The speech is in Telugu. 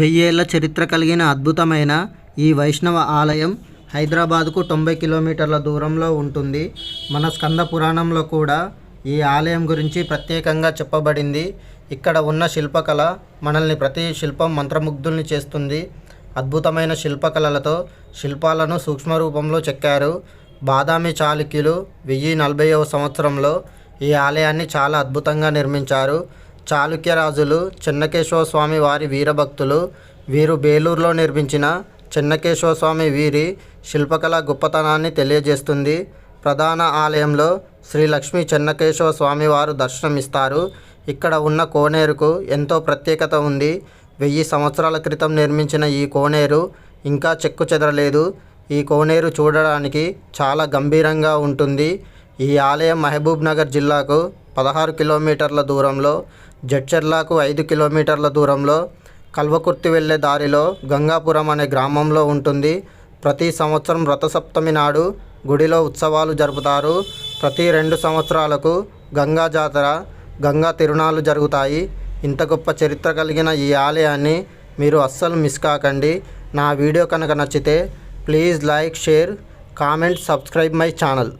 వెయ్యేళ్ళ చరిత్ర కలిగిన అద్భుతమైన ఈ వైష్ణవ ఆలయం హైదరాబాద్కు తొంభై కిలోమీటర్ల దూరంలో ఉంటుంది. మన స్కంద పురాణంలో కూడా ఈ ఆలయం గురించి ప్రత్యేకంగా చెప్పబడింది. ఇక్కడ ఉన్న శిల్పకళ మనల్ని ప్రతి శిల్పం మంత్రముగ్ధుల్ని చేస్తుంది. అద్భుతమైన శిల్పకళలతో శిల్పాలను సూక్ష్మ రూపంలో చెక్కారు. బాదామి చాళుక్యులు వెయ్యి నలభైవ సంవత్సరంలో ఈ ఆలయాన్ని చాలా అద్భుతంగా నిర్మించారు. చాళుక్య రాజులు చెన్నకేశవ స్వామి వారి వీరభక్తులు వీరు బేలూరులో నిర్మించిన చెన్నకేశవ స్వామి వీరి శిల్పకళ గొప్పతనాన్ని తెలియజేస్తుంది. ప్రధాన ఆలయంలో శ్రీ లక్ష్మీ చెన్నకేశవ స్వామి వారు దర్శనమిస్తారు. ఇక్కడ ఉన్న కోనేరుకు ఎంతో ప్రత్యేకత ఉంది. వెయ్యి సంవత్సరాల క్రితం నిర్మించిన ఈ కోనేరు ఇంకా చెక్కు చెదరలేదు. ఈ కోనేరు చూడడానికి చాలా గంభీరంగా ఉంటుంది. ఈ ఆలయం మహబూబ్ నగర్ జిల్లాకు పదహారు కిలోమీటర్ల దూరంలో జడ్చర్లాకు ఐదు కిలోమీటర్ల దూరంలో కల్వకుర్తి వెళ్ళే దారిలో గంగాపురం అనే గ్రామంలో ఉంటుంది. ప్రతి సంవత్సరం రథసప్తమి నాడు గుడిలో ఉత్సవాలు జరుపుతారు. ప్రతి రెండు సంవత్సరాలకు గంగా జాతర గంగా తిరునాళ్ళు జరుగుతాయి. ఇంత గొప్ప చరిత్ర కలిగిన ఈ ఆలయాన్ని మీరు అస్సలు మిస్ కాకండి. నా వీడియో కనుక నచ్చితే please like share comment subscribe my channel.